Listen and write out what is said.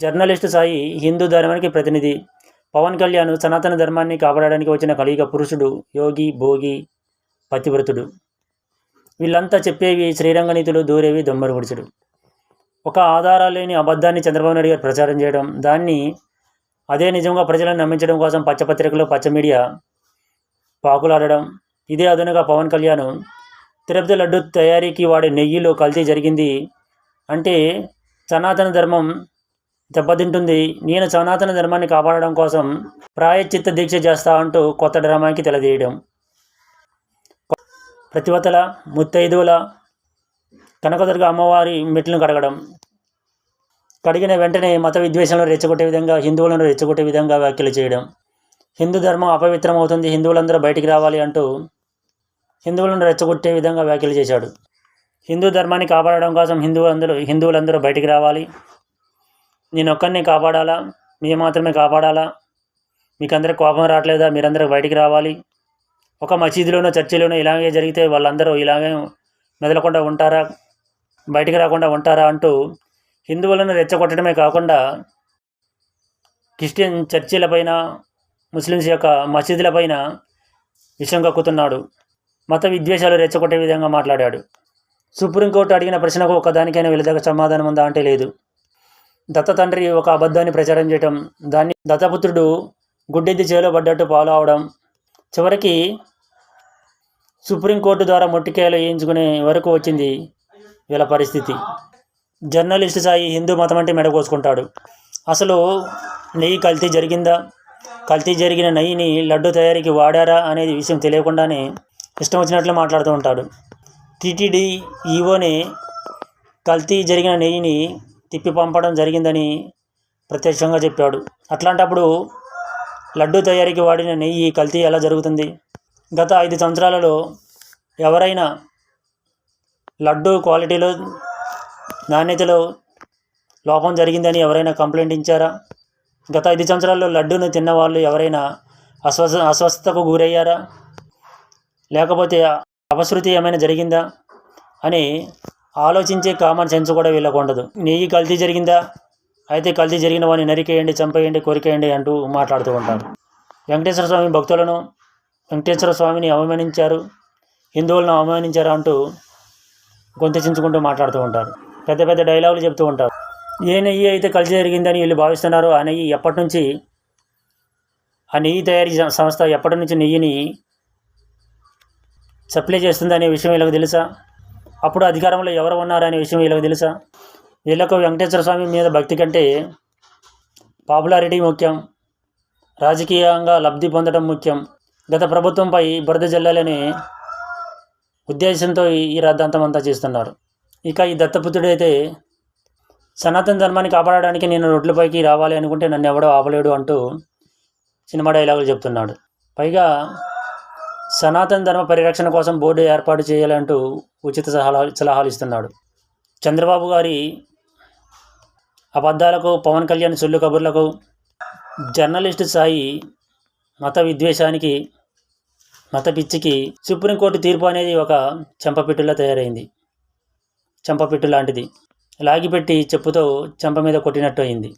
Journalist Sai Hindu ధర్మానికి ప్రతినిధి. పవన్ కళ్యాణ్ సనాతన ధర్మాన్ని కాపాడడానికి వచ్చిన కలియుగ పురుషుడు యోగి భోగి పతివ్రతుడు. వీళ్ళంతా చెప్పేవి శ్రీరంగ నీతులు దూరేవి దొమ్మరుగుడిచుడు ఒక ఆధారాలు లేని అబద్ధాన్ని చంద్రబాబు నాయుడు గారు ప్రచారం చేయడం దాన్ని అదే నిజంగా ప్రజలను నమ్మించడం కోసం పచ్చపత్రికలు పచ్చ మీడియా పాకులాడడం ఇదే అదునుగా పవన్ కళ్యాణ్ తిరుపతి లడ్డు తయారీకి వాడే నెయ్యిలో కల్తీ జరిగింది అంటే సనాతన ధర్మం దెబ్బతింటుంది. నేను సనాతన ధర్మాన్ని కాపాడడం కోసం ప్రాయశ్చిత్త దీక్ష చేస్తా అంటూ కొత్త డ్రామాకి తెలదీయడం. ప్రతివతల ముత్తైదువుల కనకదుర్గ అమ్మవారి మెట్లను కడగడం. కడిగిన వెంటనే మత విద్వేషాలను రెచ్చగొట్టే విధంగా హిందువులను రెచ్చగొట్టే విధంగా వ్యాఖ్యలు చేయడం. హిందూ ధర్మం అపవిత్రం అవుతుంది హిందువులందరూ బయటికి రావాలి అంటూ హిందువులను రెచ్చగొట్టే విధంగా వ్యాఖ్యలు చేశాడు. హిందూ ధర్మాన్ని కాపాడడం కోసం హిందువులందరూ హిందువులందరూ బయటికి రావాలి. నేను ఒక్కరిని కాపాడాలా? మీరు మాత్రమే కాపాడాలా? మీకు కోపం రావట్లేదా? మీరందరూ బయటికి రావాలి. ఒక మసీదులోనో చర్చిలోనో ఇలాగే జరిగితే వాళ్ళందరూ ఇలాగే మెదలకుండా ఉంటారా? బయటికి రాకుండా ఉంటారా అంటూ హిందువులను రెచ్చగొట్టడమే కాకుండా క్రిస్టియన్ చర్చిలపైన ముస్లిమ్స్ యొక్క మసీదులపైన విషయం కక్కుతున్నాడు. మత విద్వేషాలు రెచ్చగొట్టే విధంగా మాట్లాడాడు. సుప్రీంకోర్టు అడిగిన ప్రశ్నకు ఒకదానికైనా వీళ్ళ సమాధానం ఉందా అంటే లేదు. దత్త తండ్రి ఒక అబద్ధాన్ని ప్రచారం చేయటం దాన్ని దత్తపుత్రుడు గుడ్డెద్ది చేలో పడ్డట్టు పాలు అవడం చివరికి సుప్రీంకోర్టు ద్వారా మొట్టికాయలు వేయించుకునే వరకు వచ్చింది వీళ్ళ పరిస్థితి. జర్నలిస్ట్ సాయి హిందూ మతం అంటే మెడకోసుకుంటాడు అసలు నెయ్యి కల్తీ జరిగిందా? కల్తీ జరిగిన నెయ్యిని లడ్డు తయారీకి వాడారా అనేది విషయం తెలియకుండానే ఇష్టం వచ్చినట్లు మాట్లాడుతూ ఉంటాడు. టీటీడీ ఈవోనే కల్తీ జరిగిన నెయ్యిని తిప్పి పంపడం జరిగిందని ప్రత్యక్షంగా చెప్పాడు. అట్లాంటప్పుడు లడ్డు తయారీకి వాడిన నెయ్యి కల్తీ ఎలా జరుగుతుంది? గత ఐదు సంవత్సరాలలో ఎవరైనా లడ్డు క్వాలిటీలో నాణ్యతలో లోపం జరిగిందని ఎవరైనా కంప్లైంట్ ఇచ్చారా? గత ఐదు సంవత్సరాల్లో లడ్డూను తిన్న వాళ్ళు ఎవరైనా అస్వస్థ అస్వస్థతకు గురయ్యారా? లేకపోతే అపశృతి ఏమైనా జరిగిందా? అని ఆలోచించే కామన్ సెన్స్ కూడా వీళ్ళకు ఉండదు. నెయ్యి కల్తీ జరిగిందా? అయితే కల్తీ జరిగిన వాడిని నరికేయండి చంపేయండి కొరికేయండి అంటూ మాట్లాడుతూ ఉంటారు. వెంకటేశ్వర స్వామి భక్తులను వెంకటేశ్వర స్వామిని అవమానించారు హిందువులను అవమానించారు అంటూ గొంతించుకుంటూ మాట్లాడుతూ ఉంటారు. పెద్ద పెద్ద డైలాగులు చెప్తూ ఉంటారు. ఏ నెయ్యి అయితే కలిసి జరిగిందని వీళ్ళు భావిస్తున్నారో ఆ నెయ్యి ఎప్పటి నుంచి ఆ నెయ్యి తయారీ సంస్థ ఎప్పటి నుంచి నెయ్యిని సప్లై చేస్తుందనే విషయం వీళ్ళకి తెలుసా? అప్పుడు అధికారంలో ఎవరు ఉన్నారనే విషయం వీళ్ళకి తెలుసా? వీళ్ళకు వెంకటేశ్వర స్వామి మీద భక్తి కంటే పాపులారిటీ ముఖ్యం. రాజకీయంగా లబ్ధి పొందడం ముఖ్యం. గత ప్రభుత్వంపై బురద జల్లాలనే ఉద్దేశంతో ఈ- రద్దాంతం అంతా చేస్తున్నారు. ఇక ఈ దత్తపుత్రుడైతే సనాతన ధర్మాన్ని కాపాడడానికి నేను రోడ్లపైకి రావాలి అనుకుంటే నన్ను ఎవడో ఆపలేడు అంటూ సినిమా డైలాగులు చెప్తున్నాడు. పైగా సనాతన ధర్మ పరిరక్షణ కోసం బోర్డు ఏర్పాటు చేయాలంటూ ఉచిత సలహాలు సలహాలు ఇస్తున్నాడు. చంద్రబాబు గారి అబద్ధాలకు పవన్ కళ్యాణ్ సొల్లు కబుర్లకు జర్నలిస్టు సాయి మత విద్వేషానికి మత పిచ్చికి సుప్రీంకోర్టు తీర్పు అనేది ఒక చెంపపిట్టులా తయారైంది. చెంపపిట్టు లాంటిది. లాగిపెట్టి చెప్పుతో చెంప మీద కొట్టినట్టు అయింది.